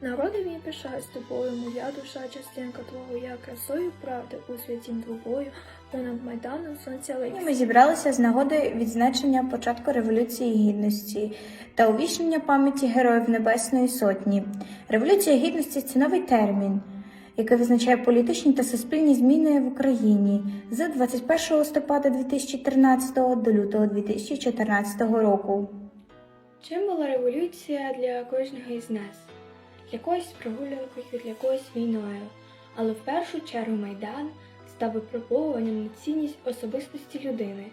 Народові пишаюсь тобою, моя душа, частинка твого, я красою правди у святім двобою, понад майданом сонця Сьогодні. Ми зібралися з нагоди відзначення початку Революції Гідності та увічнення пам'яті Героїв Небесної Сотні. Революція Гідності це новий термін, який визначає політичні та суспільні зміни в Україні з 21 листопада 2013 до лютого 2014 року. Чим була революція для кожного із нас? Для когось прогулянкою, для когось війною. Але в першу чергу Майдан став випробовуванням на цінність особистості людини,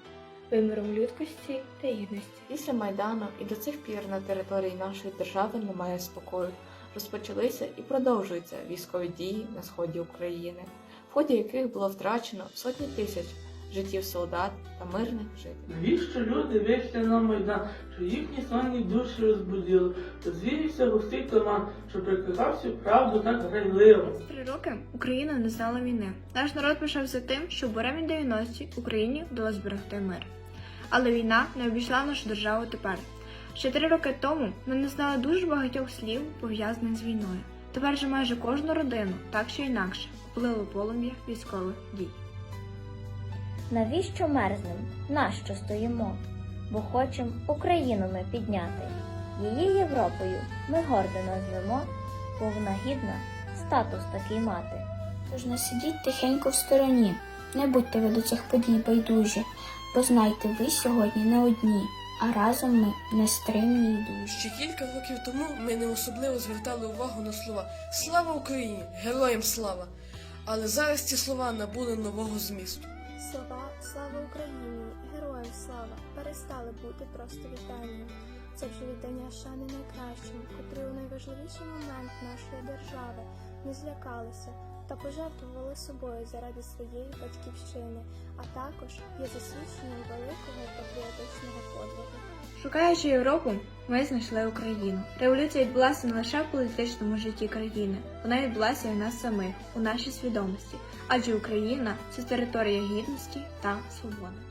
виміром людкості та гідності. Після Майдану і до цих пір на території нашої держави немає спокою. Розпочалися і продовжуються військові дії на сході України, в ході яких було втрачено сотні тисяч життів солдат та мирних жителів. Навіщо люди вийшли на Майдан, що їхні сонні душі розбудили, розвіявся густий туман, що прикрахав всю правду так грайливо. Три роки Україна не знала війни. Наш народ пишався тим, що в буремні 90-ті Україні вдалося зберегти мир. Але війна не обійшла нашу державу тепер. Ще три роки тому ми не знали дуже багатьох слів, пов'язаних з війною. Тепер же майже кожну родину, так чи інакше, вплило полум'я військових дій. Навіщо мерзнем? Нащо стоїмо? Бо хочем Україну ми підняти. Її Європою ми гордо назвемо, бо вона гідна статус такий мати. Тож не сидіть тихенько в стороні, не будьте ви до цих подій байдужі, бо знайте, ви сьогодні не одні, а разом ми нестримні й дужі. Ще кілька років тому ми не особливо звертали увагу на слова Слава Україні! Героям слава! Але зараз ці слова набули нового змісту. Слова Слава Україні! Героям слава! перестали бути просто вітанням. Це вже віддання шани найкращим, котрі у найважливіший момент нашої держави не злякалися та пожертвували собою заради своєї батьківщини, а також є засвідченням великого патріотичного подвигу. Шукаючи Європу, ми знайшли Україну. Революція відбулася не лише в політичному житті країни, вона відбулася і в нас самих, у нашій свідомості. Адже Україна це територія гідності та свободи.